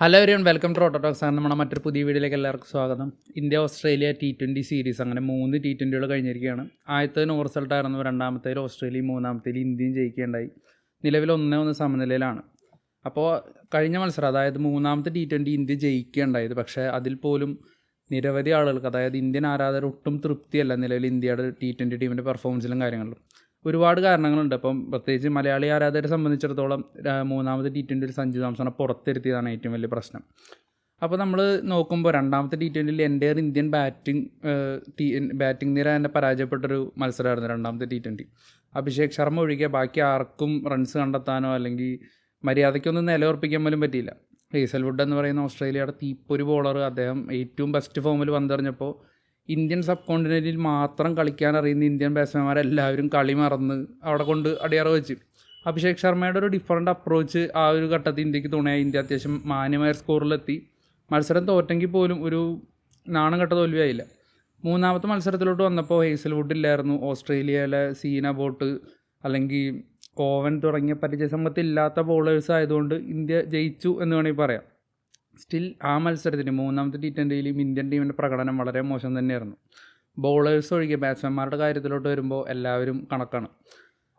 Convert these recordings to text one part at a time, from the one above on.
Hello everyone welcome to Autotalks ആണ് നമ്മുടെ മറ്റൊരു പുതിയ വീഡിയോയിലേക്ക് എല്ലാവർക്കും സ്വാഗതം. India Australia T twenty series അങ്ങനെ മൂന്ന് ടി ട്വന്റികൾ കഴിഞ്ഞിരിക്കുകയാണ്. ആദ്യത്തെ നോ റിസൾട്ട് ആയിരുന്നു രണ്ടാമത്തേൽ ഓസ്ട്രേലിയയും മൂന്നാമത്തേൽ ഇന്ത്യയും ജയിക്കുകയുണ്ടായി. നിലവിൽ ഒന്നേ ഒന്ന് സമനിലയിലാണ്. അപ്പോൾ കഴിഞ്ഞ മത്സരം അതായത് മൂന്നാമത്തെ ടി ട്വന്റി ഇന്ത്യ ജയിക്കുകയുണ്ടായത്. പക്ഷേ അതിൽ പോലും നിരവധി ആളുകൾക്ക് അതായത് ഇന്ത്യൻ ആരാധകർ ഒട്ടും തൃപ്തിയല്ല നിലവിൽ ഇന്ത്യയുടെ ടി ട്വന്റി ടീമിന്റെ പെർഫോമൻസിലും കാര്യങ്ങളിലും. ഒരുപാട് കാരണങ്ങളുണ്ട്. അപ്പം പ്രത്യേകിച്ച് മലയാളി ആരാധകരെ സംബന്ധിച്ചിടത്തോളം മൂന്നാമത്തെ ടി ട്വന്റിയിൽ സഞ്ജു സാംസണെ പുറത്തിരുത്തിയതാണ് ഏറ്റവും വലിയ പ്രശ്നം. അപ്പോൾ നമ്മൾ നോക്കുമ്പോൾ രണ്ടാമത്തെ ടി ട്വന്റിയിൽ എന്റെ ഇന്ത്യൻ ബാറ്റിംഗ് ടീ ബാറ്റിംഗ് നിര തന്നെ പരാജയപ്പെട്ടൊരു മത്സരമായിരുന്നു രണ്ടാമത്തെ ടി ട്വന്റി അഭിഷേക് ശർമ്മ ഒഴികെ ബാക്കി ആർക്കും റൺസ് കണ്ടെത്താനോ അല്ലെങ്കിൽ മര്യാദയ്ക്കൊന്നും നിലയുറപ്പിക്കാൻ പോലും പറ്റിയില്ല. ഹേസൽവുഡ് എന്ന് പറയുന്ന ഓസ്ട്രേലിയയുടെ തീപ്പൊരു ബോളർ അദ്ദേഹം ഏറ്റവും ബെസ്റ്റ് ഫോമിൽ വന്നെറിഞ്ഞപ്പോൾ ഇന്ത്യൻ സബ് കോണ്ടിനെന്റിൽ മാത്രം കളിക്കാൻ അറിയുന്ന ഇന്ത്യൻ ബാറ്റ്സ്മാൻമാരെല്ലാവരും കളി മറന്ന് അവിടെ കൊണ്ട് അടിയറ വെച്ച്. അഭിഷേക് ശർമ്മയുടെ ഒരു ഡിഫറന്റ് അപ്രോച്ച് ആ ഒരു ഘട്ടത്തിൽ ഇന്ത്യയ്ക്ക് തുണയായി. ഇന്ത്യ അത്യാവശ്യം മാന്യമായ സ്കോറിലെത്തി മത്സരം തോറ്റെങ്കിൽ പോലും ഒരു നാണം കെട്ട തോൽവിയായില്ല. മൂന്നാമത്തെ മത്സരത്തിലോട്ട് വന്നപ്പോൾ ഹേസൽവുഡ് ഇല്ലായിരുന്നു. ഓസ്ട്രേലിയയിലെ സീന ബോട്ട് അല്ലെങ്കിൽ ഓവൻ തുടങ്ങിയ പരിചയസമ്പത്തില്ലാത്ത ബോളേഴ്സ് ആയതുകൊണ്ട് ഇന്ത്യ ജയിച്ചു എന്ന് വേണമെങ്കിൽ പറയാം. സ്റ്റിൽ ആ മത്സരത്തിന് മൂന്നാമത്തെ ടി ട്വന്റിയിലും ഇന്ത്യൻ ടീമിന്റെ പ്രകടനം വളരെ മോശം തന്നെയായിരുന്നു. ബോളേഴ്സ് ഒഴികെ ബാറ്റ്സ്മാൻമാരുടെ കാര്യത്തിലോട്ട് വരുമ്പോൾ എല്ലാവരും കണക്കാണ്.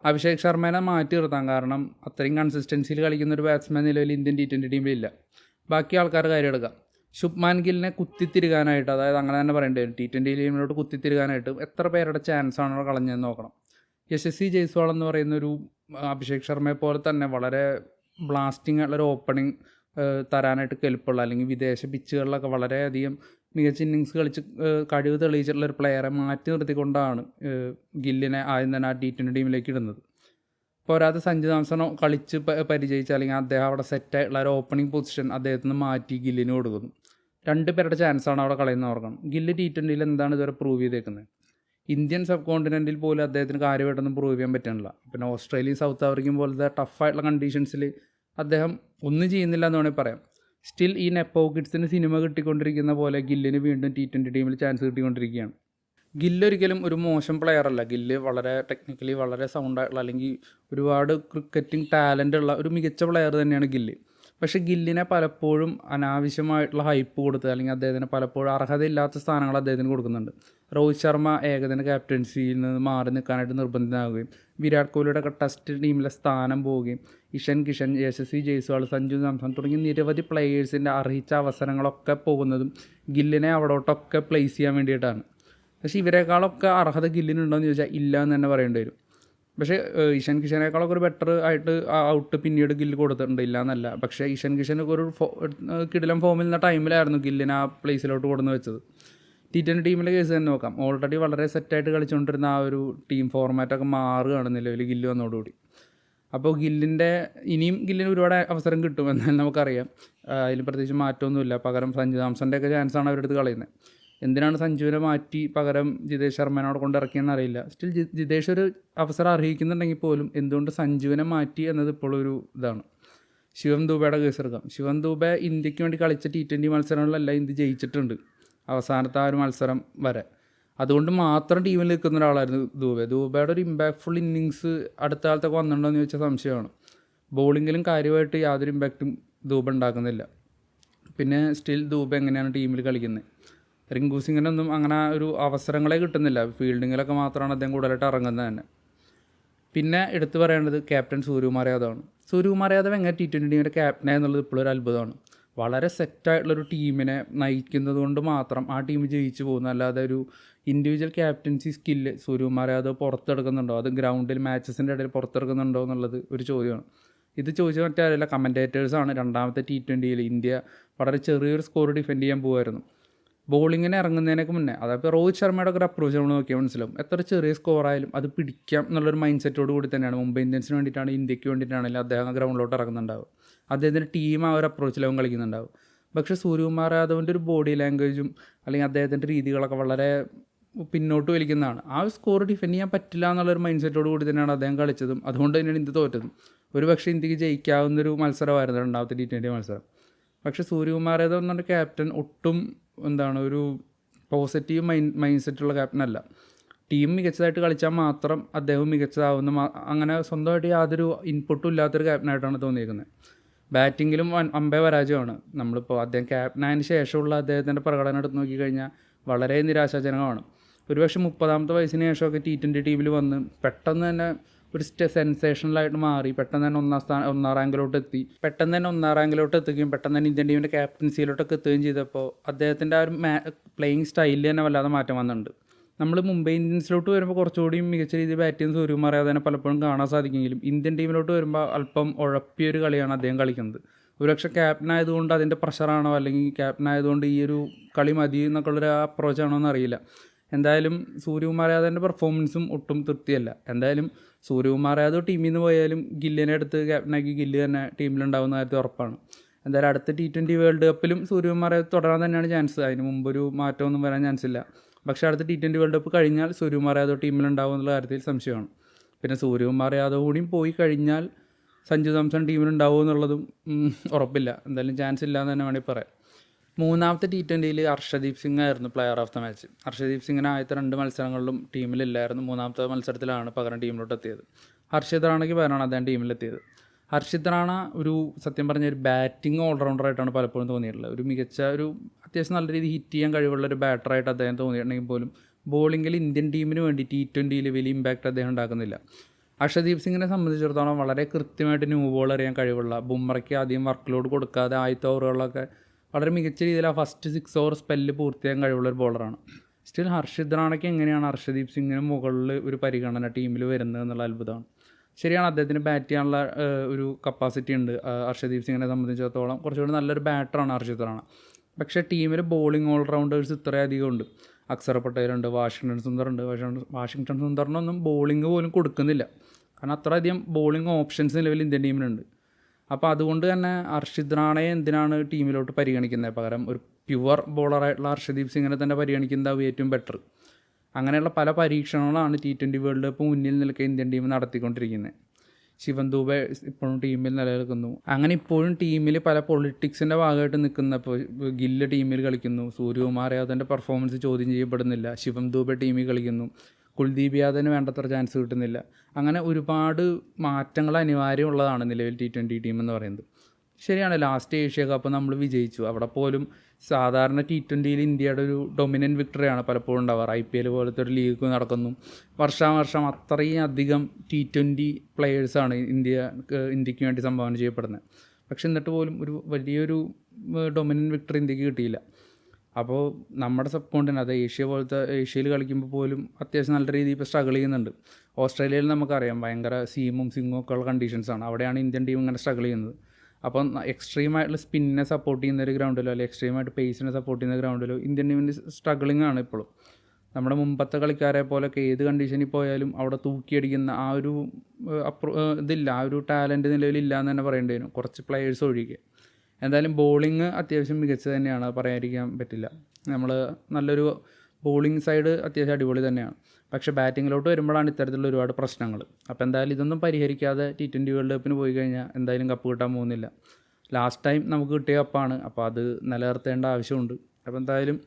അഭിഷേക് ശർമ്മേനെ മാറ്റി നിർത്താം കാരണം അത്രയും കൺസിസ്റ്റൻസിയിൽ കളിക്കുന്ന ഒരു ബാറ്റ്സ്മാൻ നിലവിൽ ഇന്ത്യൻ ടി ട്വന്റി ടീമിലില്ല ബാക്കി ആൾക്കാർ കാര്യം എടുക്കാം. ശുഭ്മാൻ ഗില്ലിനെ കുത്തിത്തിരുകാനായിട്ട് അതായത് അങ്ങനെ തന്നെ പറയേണ്ടി വരും ടി ട്വന്റി ടീമിലോട്ട് കുത്തിത്തിരുകാനായിട്ട് എത്ര പേരുടെ ചാൻസ് ആണോ കളഞ്ഞതെന്ന് നോക്കണം. യശസ്വി ജയ്സ്വാൾ എന്ന് പറയുന്ന ഒരു അഭിഷേക് ശർമ്മയെ പോലെ തന്നെ വളരെ ബ്ലാസ്റ്റിംഗ് ആയിട്ടുള്ള ഒരു ഓപ്പണിംഗ് തരാനായിട്ട് കെൽപ്പുള്ള അല്ലെങ്കിൽ വിദേശ പിച്ചുകളിലൊക്കെ വളരെയധികം മികച്ച ഇന്നിങ്സ് കളിച്ച് കഴിവ് തെളിയിച്ചിട്ടുള്ള ഒരു പ്ലെയറെ മാറ്റി നിർത്തിക്കൊണ്ടാണ് ഗില്ലിനെ ആദ്യം തന്നെ ആ ടി ട്വന്റി ടീമിലേക്ക് ഇടുന്നത്. പോരാതെ സഞ്ജു സാംസണോ കളിച്ച് പരിചയിച്ച അല്ലെങ്കിൽ അദ്ദേഹം അവിടെ സെറ്റായിട്ടുള്ള ഒരു ഓപ്പണിംഗ് പൊസിഷൻ അദ്ദേഹത്തിന് മാറ്റി ഗില്ലിന് കൊടുക്കുന്നു. രണ്ട് പേരുടെ ചാൻസാണ് അവിടെ കളയുന്ന ഓർക്കണം. ഗില്ല് ടി ട്വന്റിയിൽ എന്താണ് ഇതുവരെ പ്രൂവ് ചെയ്തേക്കുന്നത്? ഇന്ത്യൻ സബ് കോണ്ടിനെന്റിൽ പോലും അദ്ദേഹത്തിന് കാര്യമായിട്ടൊന്നും പ്രൂവ് ചെയ്യാൻ പറ്റുന്നില്ല. പിന്നെ ഓസ്ട്രേലിയയും സൗത്ത് ആഫ്രിക്കയും പോലത്തെ ടഫായിട്ടുള്ള കണ്ടീഷൻസിൽ അദ്ദേഹം ഒന്നും ചെയ്യുന്നില്ല എന്ന് വേണമെങ്കിൽ പറയാം. സ്റ്റിൽ ഈ നെപ്പോ കിഡ്സിന് സിനിമ കിട്ടിക്കൊണ്ടിരിക്കുന്ന പോലെ ഗില്ലിന് വീണ്ടും ടി ട്വന്റി ടീമിൽ ചാൻസ് കിട്ടിക്കൊണ്ടിരിക്കുകയാണ്. ഗില്ലൊരിക്കലും ഒരു മോശം പ്ലെയർ അല്ല. ഗില്ല് വളരെ ടെക്നിക്കലി വളരെ സൗണ്ടായിട്ടുള്ള അല്ലെങ്കിൽ ഒരുപാട് ക്രിക്കറ്റിംഗ് ടാലന്റ് ഉള്ള ഒരു മികച്ച പ്ലെയർ തന്നെയാണ് ഗില്ല്. പക്ഷേ ഗില്ലിനെ പലപ്പോഴും അനാവശ്യമായിട്ടുള്ള ഹൈപ്പ് കൊടുത്ത് അല്ലെങ്കിൽ അദ്ദേഹത്തിന് പലപ്പോഴും അർഹതയില്ലാത്ത സ്ഥാനങ്ങൾ അദ്ദേഹത്തിന് കൊടുക്കുന്നുണ്ട്. രോഹിത് ശർമ്മ ഏകദിന ക്യാപ്റ്റൻസിയിൽ നിന്ന് മാറി നിൽക്കാനായിട്ട് നിർബന്ധിതനാവുകയും വിരാട് കോഹ്ലിയുടെ ടെസ്റ്റ് ടീമിലെ സ്ഥാനം പോവുകയും ഇഷൻ കിഷൻ യശസ്വി ജയ്സ്വാൾ സഞ്ജു സാംസൺ തുടങ്ങിയ നിരവധി പ്ലേയേഴ്സിന്റെ അർഹിച്ച അവസരങ്ങളൊക്കെ പോകുന്നതും ഗില്ലിനെ അവിടോട്ടൊക്കെ പ്ലേസ് ചെയ്യാൻ വേണ്ടിയിട്ടാണ്. പക്ഷേ ഇവരെക്കാളൊക്കെ അർഹത ഗില്ലിനുണ്ടോയെന്ന് ചോദിച്ചാൽ ഇല്ല എന്ന് തന്നെ പറയേണ്ടി വരും. പക്ഷേ ഇഷൻ കിഷനേക്കാളൊക്കെ ഒരു ബെറ്റർ ആയിട്ട് ഔട്ട് പിന്നീട് ഗില്ല് കൊടുത്തിട്ടുണ്ട്. ഇല്ല എന്നല്ല പക്ഷേ ഇഷൻ കിഷനൊക്കെ ഒരു കിടിലം ഫോമിൽ നിന്ന ടൈമിലായിരുന്നു ഗില്ലിനെ ആ പ്ലേസിലോട്ട് കൊടുന്ന് വെച്ചത്. ടി ട്വന്റി ടീമിലെ കേസ് തന്നെ നോക്കാം. ഓൾറെഡി വളരെ സെറ്റായിട്ട് കളിച്ചുകൊണ്ടിരുന്ന ആ ഒരു ടീം ഫോർമാറ്റൊക്കെ മാറുകയാണ് നിലവിൽ ഗില്ല് വന്നതോടുകൂടി. അപ്പോൾ ഗില്ലിന്റെ ഇനിയും ഗില്ലിന് ഒരുപാട് അവസരം കിട്ടും എന്നാലും നമുക്കറിയാം. അതിൽ പ്രത്യേകിച്ച് മാറ്റമൊന്നുമില്ല. പകരം സഞ്ജു സാംസന്റെ ഒക്കെ ചാൻസാണ് അവരെടുത്ത് കളയുന്നത്. എന്തിനാണ് സഞ്ജുവിനെ മാറ്റി പകരം ജിതേഷ് ശർമ്മനെ അവിടെ കൊണ്ട് ഇറക്കിയെന്ന് അറിയില്ല. സ്റ്റിൽ ജിതേഷ് ഒരു അവസരം അർഹിക്കുന്നുണ്ടെങ്കിൽ പോലും എന്തുകൊണ്ട് സഞ്ജുവിനെ മാറ്റി എന്നത് ഇപ്പോഴും ഒരു ഇതാണ്. ശിവം ദൂബയുടെ കേസ് എടുക്കാം. ശിവം ദൂബെ ഇന്ത്യയ്ക്ക് വേണ്ടി കളിച്ച ടി ട്വന്റി മത്സരങ്ങളിലെല്ലാം ഇന്ത്യ ജയിച്ചിട്ടുണ്ട്. അവസാനത്തെ ആ ഒരു മത്സരം വരെ. അതുകൊണ്ട് മാത്രം ടീമിൽ നിൽക്കുന്ന ഒരാളായിരുന്നു ദൂബെ. ദൂബയുടെ ഒരു ഇമ്പാക്ട്ഫുൾ ഇന്നിങ്സ് അടുത്ത കാലത്തൊക്കെ വന്നിട്ടുണ്ടോ എന്ന് ചോദിച്ചാൽ സംശയമാണ് ബോളിങ്ങിലും കാര്യമായിട്ട് യാതൊരു ഇമ്പാക്റ്റും ദൂബ ഉണ്ടാക്കുന്നില്ല. പിന്നെ സ്റ്റിൽ ദൂബ എങ്ങനെയാണ് ടീമിൽ കളിക്കുന്നത് റിങ്കു സിംഗിനൊന്നും അങ്ങനെ ഒരു അവസരങ്ങളെ കിട്ടുന്നില്ല. ഫീൽഡിങ്ങിലൊക്കെ മാത്രമാണ് അദ്ദേഹം കൂടുതലായിട്ട് ഇറങ്ങുന്നത് തന്നെ. പിന്നെ എടുത്തു പറയേണ്ടത് ക്യാപ്റ്റൻ സൂര്യകുമാർ യാദവാണ്. സൂര്യകുമാർ യാദവ് എങ്ങനെ ടി ട്വന്റി ടീമിന്റെ ക്യാപ്റ്റനായി എന്നുള്ളത് ഇപ്പോഴും അത്ഭുതമാണ്. വളരെ സെറ്റായിട്ടുള്ളൊരു ടീമിനെ നയിക്കുന്നത് കൊണ്ട് മാത്രം ആ ടീം ജയിച്ചു പോകുന്നു അല്ലാതെ ഒരു individual captaincy skill Suryakumar Yadav പുറത്തെടുക്കുന്നുണ്ടോ? അത് ഗ്രൗണ്ടിൽ മാച്ചസിന്റെ ഇടയിൽ പുറത്തെടുക്കുന്നുണ്ടോ എന്നുള്ളത് ഒരു ചോദ്യമാണ്. ഇത് ചോദിച്ച മറ്റാരല്ല കമന്റേറ്റേഴ്സാണ് രണ്ടാമത്തെ ടി ട്വന്റിയിൽ ഇന്ത്യ വളരെ ചെറിയൊരു സ്കോർ ഡിഫെൻഡ് ചെയ്യാൻ പോകുമായിരുന്നു ബോളിങ്ങിന് ഇറങ്ങുന്നതിനൊക്കെ മുന്നേ അതായത് രോഹിത് ശർമ്മയുടെ ഒക്കെ ഒരു അപ്രോച്ച് നമ്മൾ നോക്കിയാൽ മനസ്സിലാവും. എത്ര ചെറിയ സ്കോർ ആയാലും അത് പിടിക്കാം എന്നുള്ളൊരു മൈൻഡ് സെറ്റോട് കൂടി തന്നെയാണ്. മുംബൈ ഇന്ത്യൻസിന് വേണ്ടിയിട്ടാണ് ഇന്ത്യയ്ക്ക് വേണ്ടിയിട്ടാണെങ്കിലും അദ്ദേഹം ഗ്രൗണ്ടിലോട്ട് ഇറങ്ങുന്നുണ്ടാവും അദ്ദേഹത്തിന്റെ ടീം ആ ഒരു അപ്രോച്ചിലാവും കളിക്കുന്നുണ്ടാവും പക്ഷേ സൂര്യകുമാർ യാദവിന്റെ ഒരു ബോഡി ലാംഗ്വേജും അല്ലെങ്കിൽ അദ്ദേഹത്തിന്റെ രീതികളൊക്കെ വളരെ പിന്നോട്ട് വലിക്കുന്നതാണ്. ആ സ്കോർ ഡിഫെൻഡ് ചെയ്യാൻ പറ്റില്ല എന്നുള്ളൊരു മൈൻഡ് സെറ്റോട് കൂടി തന്നെയാണ് അദ്ദേഹം കളിച്ചതും. അതുകൊണ്ട് തന്നെയാണ് ഇന്ത്യ തോറ്റതും. ഒരു പക്ഷേ ഇന്ത്യയ്ക്ക് ജയിക്കാവുന്നൊരു മത്സരമായിരുന്നു രണ്ടാമത്തെ ടി ട്വന്റി മത്സരം. പക്ഷേ സൂര്യകുമാർ യാദവ് എന്ന് പറഞ്ഞ ക്യാപ്റ്റൻ ഒട്ടും എന്താണ് ഒരു പോസിറ്റീവ് മൈൻഡ് മൈൻഡ് സെറ്റുള്ള ക്യാപ്റ്റൻ അല്ല. ടീം മികച്ചതായിട്ട് കളിച്ചാൽ മാത്രം അദ്ദേഹം മികച്ചതാവുന്ന അങ്ങനെ സ്വന്തമായിട്ട് യാതൊരു ഇൻപുട്ടും ഇല്ലാത്തൊരു ക്യാപ്റ്റനായിട്ടാണ് തോന്നിയിരിക്കുന്നത് ബാറ്റിങ്ങിലും അമ്പേ പരാജയമാണ്. നമ്മളിപ്പോൾ അദ്ദേഹം ക്യാപ്റ്റനായതിന് ശേഷമുള്ള അദ്ദേഹത്തിന്റെ പ്രകടനം എടുത്ത് നോക്കിക്കഴിഞ്ഞാൽ വളരെ നിരാശാജനകമാണ്. ഒരുപക്ഷെ മുപ്പതാമത്തെ വയസ്സിന് ശേഷമൊക്കെ ടി ട്വന്റി ടീമിൽ വന്ന് പെട്ടെന്ന് തന്നെ ഒരു സെൻസേഷണലായിട്ട് മാറി. പെട്ടെന്ന് തന്നെ ഒന്നാം സ്ഥാനം ഒന്നാം റാങ്കിലോട്ട് എത്തി. പെട്ടെന്ന് തന്നെ ഒന്നാം റാങ്കിലോട്ട് എത്തുകയും പെട്ടെന്ന് തന്നെ ഇന്ത്യൻ ടീമിന്റെ ക്യാപ്റ്റൻസിയിലോട്ടൊക്കെ എത്തുകയും ചെയ്തപ്പോൾ അദ്ദേഹത്തിന്റെ ആ ഒരു മാ പ്ലേയിങ് സ്റ്റൈലിൽ തന്നെ വല്ലാതെ മാറ്റം വന്നിട്ടുണ്ട്. നമ്മൾ മുംബൈ ഇന്ത്യൻസിലോട്ട് വരുമ്പോൾ കുറച്ചുകൂടി മികച്ച രീതിയിൽ ബാറ്റ് ചെയ്യുന്ന സൂര്യകുമാർ പലപ്പോഴും കാണാൻ സാധിക്കുമെങ്കിലും ഇന്ത്യൻ ടീമിലോട്ട് വരുമ്പോൾ അല്പം ഉഴപ്പിയൊരു കളിയാണ് അദ്ദേഹം കളിക്കുന്നത്. ഒരുപക്ഷെ ക്യാപ്റ്റൻ ആയതുകൊണ്ട് അതിന്റെ പ്രഷറാണോ അല്ലെങ്കിൽ ക്യാപ്റ്റൻ ആയതുകൊണ്ട് ഈ ഒരു കളി മതി എന്നൊക്കെയുള്ളൊരു അപ്രോച്ചാണോ എന്നറിയില്ല എന്തായാലും സൂര്യകുമാർ യാദവിന്റെ പെർഫോമൻസും ഒട്ടും തൃപ്തിയല്ല. എന്തായാലും സൂര്യകുമാർ യാദവ് ടീമിൽ നിന്ന് പോയാലും ഗില്ലിനെ അടുത്ത് ക്യാപ്റ്റനാക്കി ഗില്ല് തന്നെ ടീമിലുണ്ടാവുന്ന കാര്യത്തിൽ ഉറപ്പാണ്. എന്തായാലും അടുത്ത ടി ട്വന്റി വേൾഡ് കപ്പിലും സൂര്യകുമാർ യാദവ് തുടരാൻ തന്നെയാണ് ചാൻസ് അതിന് മുമ്പൊരു മാറ്റമൊന്നും വരാൻ ചാൻസ് ഇല്ല. പക്ഷേ അടുത്ത ടി ട്വന്റി വേൾഡ് കപ്പ് കഴിഞ്ഞാൽ സൂര്യകുമാർ യാദവ് ടീമിലുണ്ടാവും എന്നുള്ള കാര്യത്തിൽ സംശയമാണ്. പിന്നെ സൂര്യകുമാർ യാദവ് കൂടിയും പോയി കഴിഞ്ഞാൽ സഞ്ജു സാംസൺ ടീമിലുണ്ടാവും എന്നുള്ളതും ഉറപ്പില്ല. എന്തായാലും ചാൻസ് ഇല്ല എന്ന് തന്നെ വേണമെങ്കിൽ പറയാം. മൂന്നാമത്തെ ടി ട്വന്റിയിൽ അർഷദീപ് സിംഗ് ആയിരുന്നു player of the match Arshdeep സിംഗിന് ആദ്യത്തെ രണ്ട് മത്സരങ്ങളിലും ടീമിലില്ലായിരുന്നു. മൂന്നാമത്തെ മത്സരത്തിലാണ് പകരം ടീമിലോട്ട് എത്തിയത് ഹർഷിത് റാണയ്ക്ക് പകരമാണ് അദ്ദേഹം ടീമിലെത്തിയത്. ഹർഷിത് റാണ ഒരു സത്യം പറഞ്ഞ ഒരു ബാറ്റിംഗ് ഓൾറൗണ്ടറായിട്ടാണ് പലപ്പോഴും തോന്നിയിട്ടുള്ളത്. ഒരു മികച്ച ഒരു അത്യാവശ്യം നല്ല രീതിയിൽ ഹിറ്റ് ചെയ്യാൻ കഴിവുള്ള ഒരു ബാറ്ററായിട്ട് അദ്ദേഹം തോന്നിയിട്ടുണ്ടെങ്കിൽ പോലും ബോളിങ്ങിൽ ഇന്ത്യൻ ടീമിന് വേണ്ടി ടി ട്വന്റിയിൽ വലിയ ഇമ്പാക്റ്റ് അദ്ദേഹം ഉണ്ടാക്കുന്നില്ല. അർഷദീപ് സിംഗിനെ സംബന്ധിച്ചിടത്തോളം വളരെ കൃത്യമായിട്ട് ന്യൂ ബോൾ അറിയാൻ കഴിവുള്ള ബുംറയ്ക്ക് ആദ്യം വർക്ക് ലോഡ് കൊടുക്കാതെ ആദ്യത്തെ ഓവറുകളിലൊക്കെ വളരെ മികച്ച രീതിയിൽ ആ ഫസ്റ്റ് സിക്സ് ഓവർ സ്പെല്ല് പൂർത്തിയാക്കാൻ കഴിവുള്ള ഒരു ബോളറാണ് സ്റ്റിൽ ഹർഷിത് റാണയ്ക്ക് എങ്ങനെയാണ് ഹർഷദീപ് സിംഗിന് മുകളിൽ ഒരു പരിഗണന ടീമിൽ വരുന്നത് എന്നുള്ള അത്ഭുതമാണ്. ശരിയാണ് അദ്ദേഹത്തിന് ബാറ്റ് ചെയ്യാനുള്ള ഒരു കപ്പാസിറ്റി ഉണ്ട്. ഹർഷദീപ് സിംഗിനെ സംബന്ധിച്ചിടത്തോളം കുറച്ചുകൂടി നല്ലൊരു ബാറ്ററാണ് ഹർഷിത് റാണ. പക്ഷേ ടീമിൽ ബോളിംഗ് ഓൾറൗണ്ടേഴ്സ് ഇത്രയധികം ഉണ്ട്. അക്സർ പട്ടേലുണ്ട് വാഷിങ്ടൺ സുന്ദറുണ്ട് വാഷിങ്ടൺ സുന്ദറിനൊന്നും ബോളിംഗ് പോലും കൊടുക്കുന്നില്ല. കാരണം അത്രയധികം ബോളിംഗ് ഓപ്ഷൻസ് നിലവിൽ ഇന്ത്യൻ ടീമിനുണ്ട് അപ്പോൾ അതുകൊണ്ട് തന്നെ അർഷിദ് റാണയെ എന്തിനാണ് ടീമിലോട്ട് പരിഗണിക്കുന്നത്? പകരം ഒരു പ്യുവർ ബോളറായിട്ടുള്ള ഹർഷദീപ് സിംഗിനെ തന്നെ പരിഗണിക്കുന്നതാവും ഏറ്റവും ബെറ്റർ അങ്ങനെയുള്ള പല പരീക്ഷണങ്ങളാണ് ടി ട്വന്റി വേൾഡ് കപ്പ് മുന്നിൽ നിൽക്കുക ഇന്ത്യൻ ടീം നടത്തിക്കൊണ്ടിരിക്കുന്നത്. ശിവൻ ദൂബെ ഇപ്പോഴും ടീമിൽ നിലനിൽക്കുന്നു. അങ്ങനെ ഇപ്പോഴും ടീമിൽ പല പൊളിറ്റിക്സിന്റെ ഭാഗമായിട്ട് നിൽക്കുന്ന ഇപ്പോൾ ഗില്ല് ടീമിൽ കളിക്കുന്നു. സൂര്യകുമാർ യാദവിന്റെ പെർഫോമൻസ് ചോദ്യം ചെയ്യപ്പെടുന്നില്ല. ശിവം ദൂബെ ടീമിൽ കളിക്കുന്നു. കുൽദീപ് യാദവിന് വേണ്ടത്ര ചാൻസ് കിട്ടുന്നില്ല. അങ്ങനെ ഒരുപാട് മാറ്റങ്ങൾ അനിവാര്യമുള്ളതാണ് നിലവിൽ ടി ട്വന്റി ടീം എന്ന് പറയുന്നത്. ശരിയാണ് ലാസ്റ്റ് ഏഷ്യ കപ്പ് നമ്മൾ വിജയിച്ചു. അവിടെ പോലും സാധാരണ ടി ട്വന്റിയിൽ ഇന്ത്യയുടെ ഒരു ഡൊമിനന്റ് വിക്ടറിയാണ് പലപ്പോഴും ഉണ്ടാവാറ്. ഐ പി എൽ പോലത്തെ ഒരു ലീഗ് നടക്കുന്നു. വർഷാവർഷം അത്രയും അധികം ടി ട്വന്റി പ്ലെയേഴ്സാണ് ഇന്ത്യ ഇന്ത്യയ്ക്ക് വേണ്ടി സംഭാവന ചെയ്യപ്പെടുന്നത്. പക്ഷെ എന്നിട്ട് പോലും ഒരു വലിയൊരു ഡൊമിനന്റ് വിക്ടറി ഇന്ത്യയ്ക്ക് കിട്ടിയില്ല. അപ്പോൾ നമ്മുടെ സബ് കോണ്ടിന് അത് ഏഷ്യ പോലത്തെ ഏഷ്യയിൽ കളിക്കുമ്പോൾ പോലും അത്യാവശ്യം നല്ല രീതിയിൽ ഇപ്പോൾ സ്ട്രഗിൾ ചെയ്യുന്നുണ്ട്. ഓസ്ട്രേലിയയിൽ നമുക്കറിയാം ഭയങ്കര സീമും സിങ്ങും ഒക്കെ ഉള്ള കണ്ടീഷൻസാണ് അവിടെയാണ് ഇന്ത്യൻ ടീം ഇങ്ങനെ സ്ട്രഗിൾ ചെയ്യുന്നത്. അപ്പം എക്സ്ട്രീമായിട്ടുള്ള സ്പിന്നിനെ സപ്പോർട്ട് ചെയ്യുന്ന ഒരു ഗ്രൗണ്ടിലോ അല്ലെങ്കിൽ എക്സ്ട്രീമായിട്ട് പേസിനെ സപ്പോർട്ട് ചെയ്യുന്ന ഗ്രൗണ്ടിലോ ഇന്ത്യൻ ടീമിന് സ്ട്രഗിളിംഗ് ആണ് ഇപ്പോഴും. നമ്മുടെ മുമ്പത്തെ കളിക്കാരെ പോലൊക്കെ ഏത് കണ്ടീഷനിൽ പോയാലും അവിടെ തൂക്കിയടിക്കുന്ന ആ ഒരു അപ്രോ ഇതില്ല ആ ഒരു ടാലന്റ് നിലവിലില്ല എന്ന് തന്നെ പറയേണ്ടി വരും. കുറച്ച് പ്ലെയേഴ്സ് ഒഴികെ. എന്തായാലും ബോളിങ് അത്യാവശ്യം മികച്ചത് തന്നെയാണ്. പറയാതിരിക്കാൻ പറ്റില്ല. നമ്മൾ നല്ലൊരു ബോളിംഗ് സൈഡ് അത്യാവശ്യം അടിപൊളി തന്നെയാണ്. പക്ഷെ ബാറ്റിങ്ങിലോട്ട് വരുമ്പോഴാണ് ഇത്തരത്തിലുള്ള ഒരുപാട് പ്രശ്നങ്ങൾ. അപ്പോൾ എന്തായാലും ഇതൊന്നും പരിഹരിക്കാതെ ടി ട്വന്റി വേൾഡ് കപ്പിന് പോയി കഴിഞ്ഞാൽ എന്തായാലും കപ്പ് കിട്ടാൻ പോകുന്നില്ല. ലാസ്റ്റ് ടൈം നമുക്ക് കിട്ടിയ കപ്പാണ് അപ്പോൾ അത് നിലനിർത്തേണ്ട ആവശ്യമുണ്ട്. അപ്പോൾ എന്തായാലും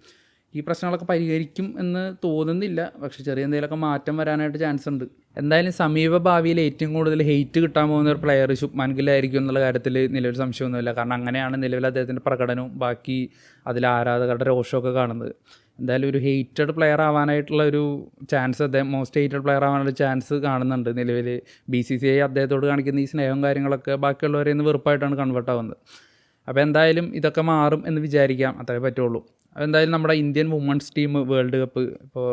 ഈ പ്രശ്നങ്ങളൊക്കെ പരിഹരിക്കും എന്ന് തോന്നുന്നില്ല. പക്ഷെ ചെറിയ എന്തെങ്കിലുമൊക്കെ മാറ്റം വരാനായിട്ട് ചാൻസ് ഉണ്ട്. എന്തായാലും സമീപ ഭാവിയിൽ ഏറ്റവും കൂടുതൽ ഹെയ്റ്റ് കിട്ടാൻ പോകുന്ന ഒരു പ്ലെയർ ശുഭ്മാൻ ഗില്ലായിരിക്കും എന്നുള്ള കാര്യത്തിൽ നിലവിൽ സംശയമൊന്നുമില്ല. കാരണം അങ്ങനെയാണ് നിലവിൽ അദ്ദേഹത്തിന്റെ പ്രകടനവും ബാക്കി അതിൽ ആരാധകരുടെ രോഷമൊക്കെ കാണുന്നത്. എന്തായാലും ഒരു ഹെയ്റ്റഡ് പ്ലെയർ ആവാനായിട്ടുള്ള ഒരു ചാൻസ് അദ്ദേഹം മോസ്റ്റ് ഹെയ്റ്റഡ് പ്ലെയർ ആവാനുള്ള ചാൻസ് കാണുന്നുണ്ട് നിലവിൽ. ബി സി സി ഐ അദ്ദേഹത്തോട് കാണിക്കുന്ന ഈ സ്നേഹവും കാര്യങ്ങളൊക്കെ ബാക്കിയുള്ളവരെ നിന്ന് വെറുപ്പായിട്ടാണ് കൺവേർട്ട് ആവുന്നത്. അപ്പോൾ എന്തായാലും ഇതൊക്കെ മാറും എന്ന് വിചാരിക്കാം. അത്രേ പറ്റുള്ളൂ. അപ്പോൾ എന്തായാലും നമ്മുടെ Indian women's team world cup ഇപ്പോൾ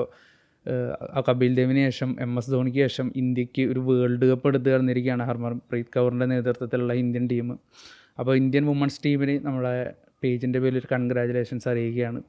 കപിൽ ദേവിന് ശേഷം എം എസ് ധോണിക്ക് ശേഷം ഇന്ത്യയ്ക്ക് ഒരു വേൾഡ് കപ്പ് എടുത്ത് കടന്നിരിക്കുകയാണ് ഹർമൻപ്രീത് കൗറിന്റെ നേതൃത്വത്തിലുള്ള ഇന്ത്യൻ ടീം അപ്പോൾ ഇന്ത്യൻ വുമൺസ് ടീമിന് നമ്മുടെ പേജിന്റെ പേരിൽ ഒരു കൺഗ്രാജുലേഷൻസ് അറിയിക്കുകയാണ്.